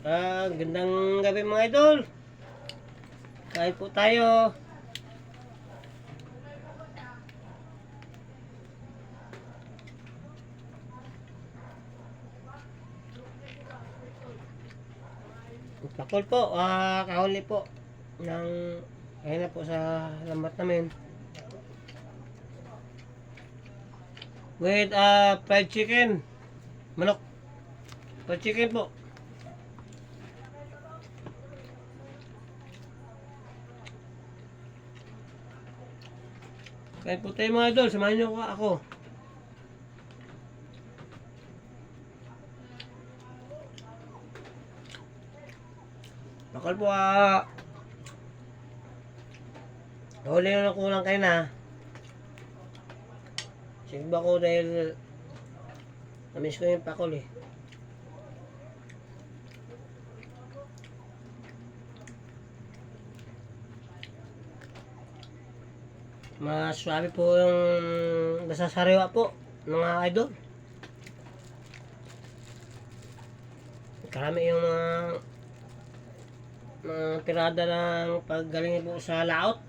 Ah, gandang gabi mga idol. Kain po tayo. Pakol po, ah, kahuli po ng ayun na po sa lambat namin. With ah, fried chicken. Manok. Fried chicken po. Kain po tayo mga idol, samahan niyo ko ako. Bakal po ah. Huli na kulang kayo na. Sigba ko dahil namiss ko yung pakol eh. Mas swabe po yung nasa sariwa po mga idol. Karami yung mga mga tirada ng paggaling po sa laot.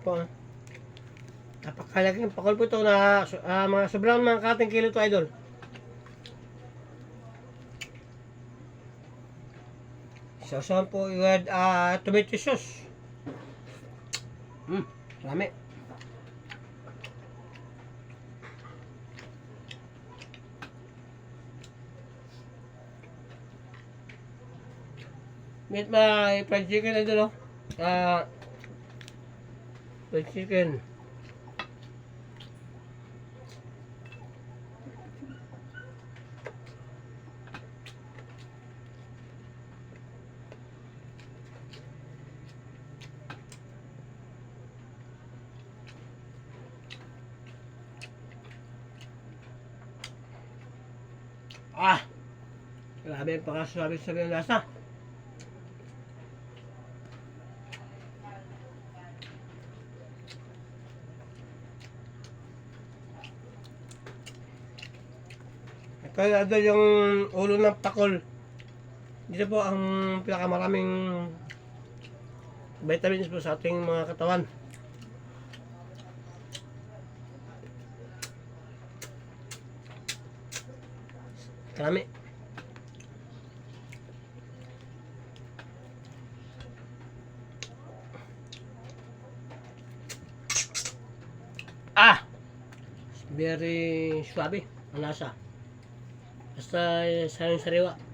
Po. Napakalaking pakol po ito na ah, mga sobrang mga kating kilo to idol. Sausawan po with uh, tomato sauce. Hmm, marami. Meat my fried chicken ito no. Ah, fried chicken. Ah! Grabe, ang lasa. Kaya ito yung ulo ng pakol. Dito po ang pinakamaraming vitamins po sa ating mga katawan. Karami. Ah! Very suabe ang lasa. Basta eh, sa sariwa.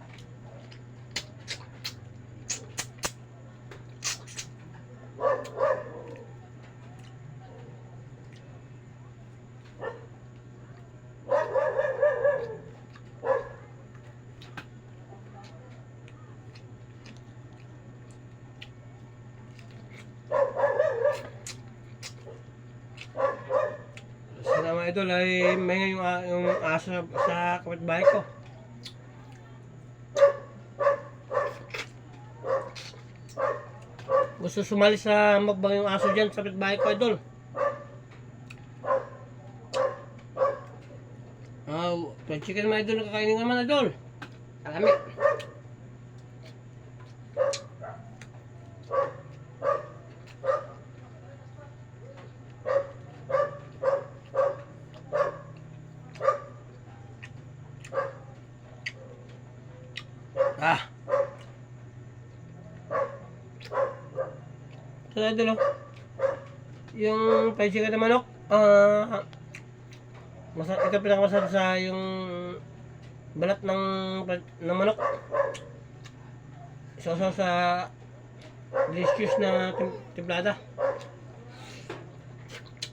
Idol ay may yung, ah, yung aso sa, kapitbahay ko. Gusto sumali sa magbang yung aso dyan sa kapitbahay ko idol. Ah, uh, chicken mga idol kakainin naman idol. Alami. Ah. Ito na idol oh. Yung chicken na manok, ah, masa ito pinakamasarap sa yung balat ng ng manok. Isasaw sa delicious na tim timplada.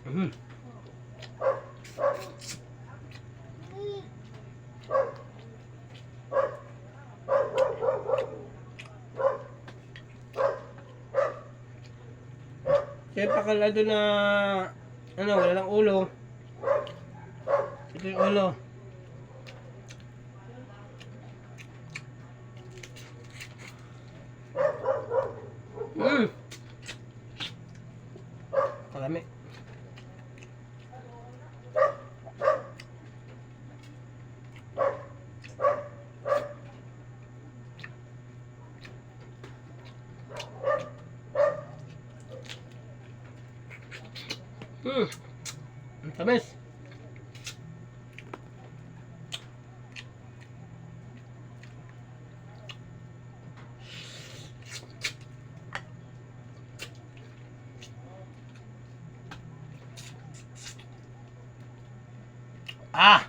Mm. Siyempre kalado na ano, wala lang ulo. Ito yung ulo. Mm. Kalami. Hmm. Ang tamis. Ah!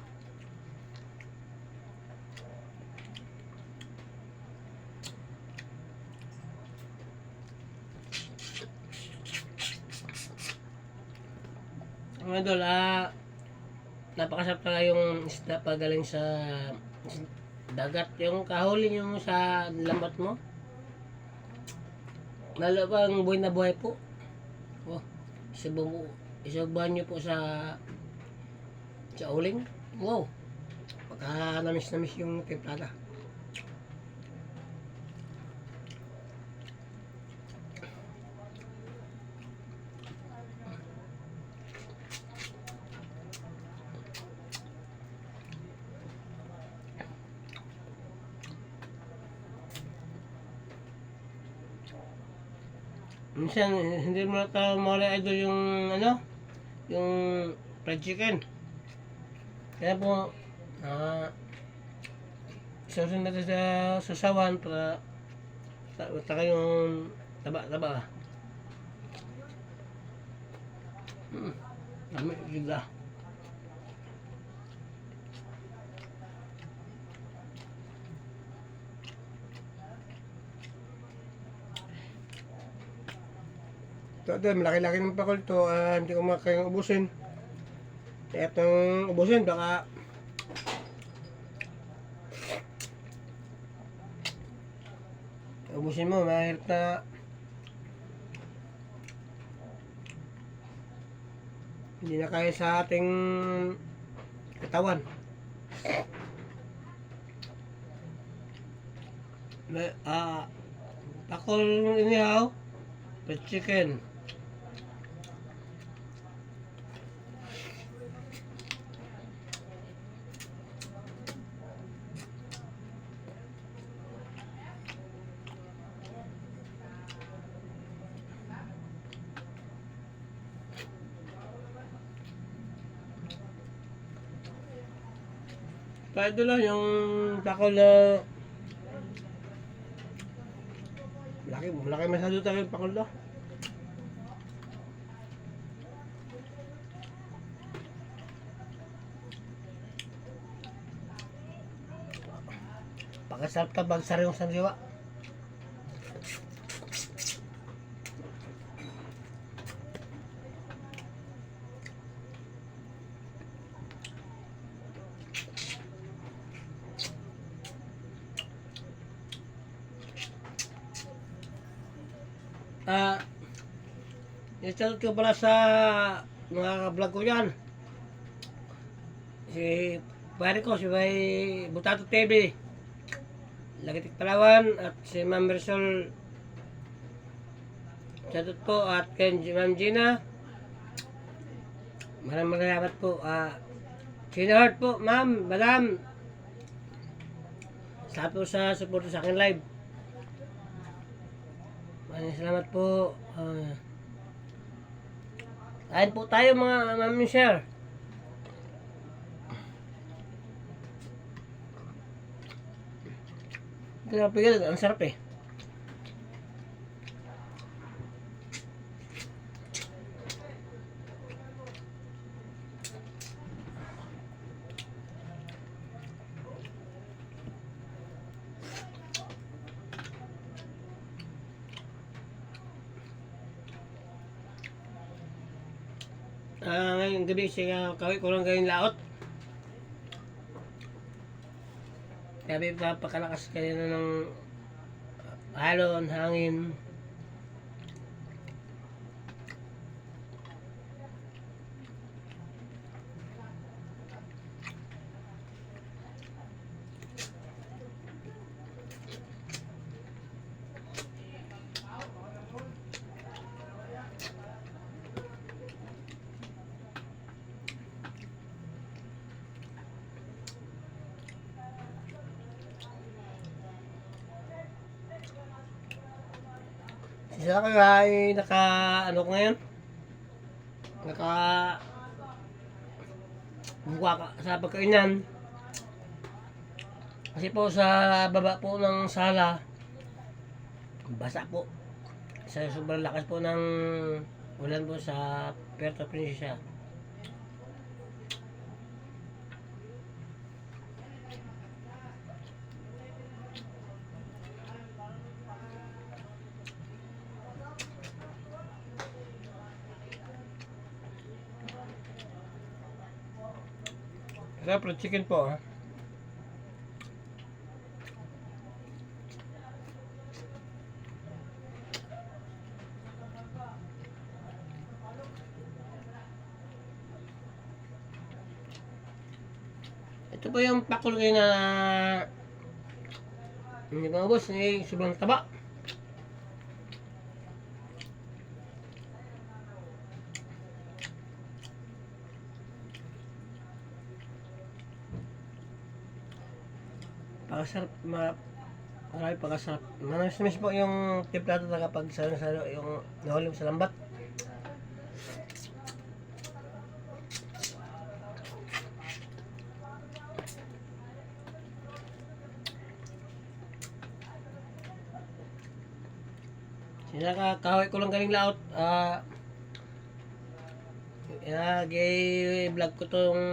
Mga idol, ah, napakasarap talaga yung isda pag galing sa dagat. Yung kahuli nyo sa lambat mo. Lalo pa ang buhay na buhay po. Oh, isabaw, isabaw nyo po sa sa uling. Wow. Pagka namis-namis yung templada. Minsan, hindi mo na mawala idol yung ano, yung fried chicken. Kaya po, ah, isusun natin sa sasawan para ta- taka yung taba-taba. Hmm, dami, gila. Ito, ito, malaki-laki ng pakol to. ah, hindi ko makakayang ubusin. Kaya itong ubusin, baka ubusin mo, mahirap na hindi na kaya sa ating katawan. Ah, pakol inihaw, with chicken. Pwede lang yung takol na Laki, malaki masyado tayo yung pakol na. Pagkasarap ka bagsar yung sandiwa. Ah, i-shout ko pala sa mga vlog ko yan. Si pare ko, si Bay Butato TV. Lagitik Palawan at si Ma'am Bersol Shoutout po at kay Ma'am Gina. Maraming salamat po. Ah, Sinahart po, ma'am, madam. Salamat po sa support sa akin live. Maraming salamat po. Uh, kain po tayo mga ma'am share. Grabe ang sarap eh. Ah, ngayong gabi siya kawin ko lang gawing laot. Sabi pa pakalakas kayo na ng halon, hangin. Siya ka ay naka ano ko ngayon? naka buka ka sa pagkainan. Kasi po sa baba po ng sala, basa po. Sa sobrang lakas po ng ulan po sa Puerto Princesa. Fried chicken po ha. Ito po yung pakul kayo na hindi mga boss, eh, sobrang taba. Pagkasarap, ma marami pagkasarap. Manamis po yung timpla talaga kapag sa, sa yung nahulim sa lambat. Sinaka kahoy ko lang galing laot. Ah uh, gay vlog ko tong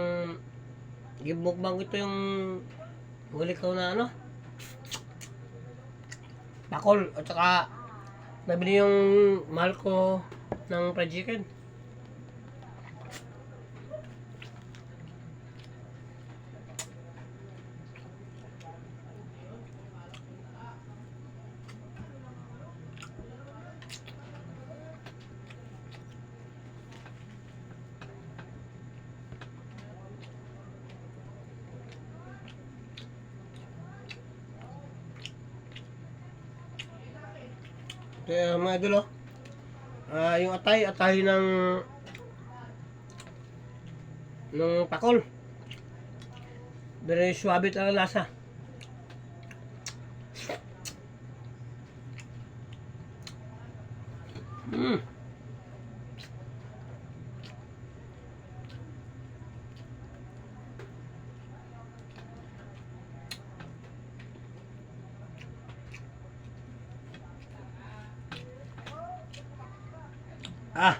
gimukbang ko ito yung huli ko na ano? Pakol at saka nabili yung mahal ko ng fried chicken Kaya mga idol oh. Ah, yung atay, atay ng ng pakol. Very suabe talaga lasa. Mm. Ah,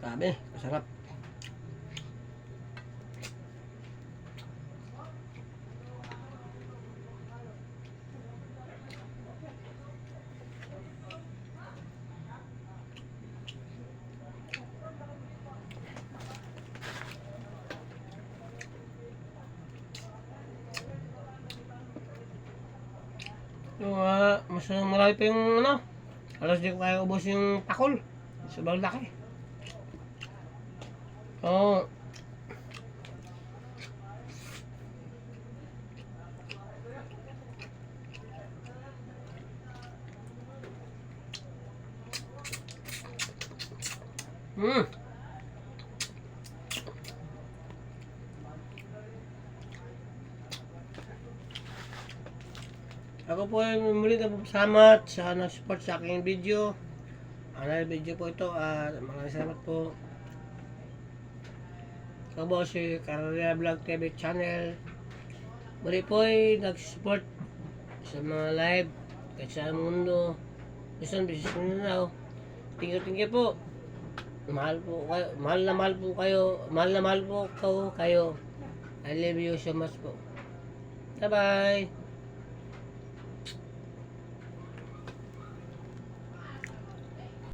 sabi, masarap. Yung, ah, mas marami pa yung ano, alas di ko kaya ubos yung pakol. Sobrang laki. Oo. Hmm. Ako po ay muli na salamat sa nag-support sa aking video. Ano video po ito at maraming salamat po. Ako po si Carrera Vlog TV channel. Muli po ay nag-support sa mga live kahit sa mundo. Listen, business Mindanao. Thank you, thank you po. Mahal po kayo. Mahal na mahal po kayo. Mahal na mahal po kayo. I love you so much po. Bye-bye.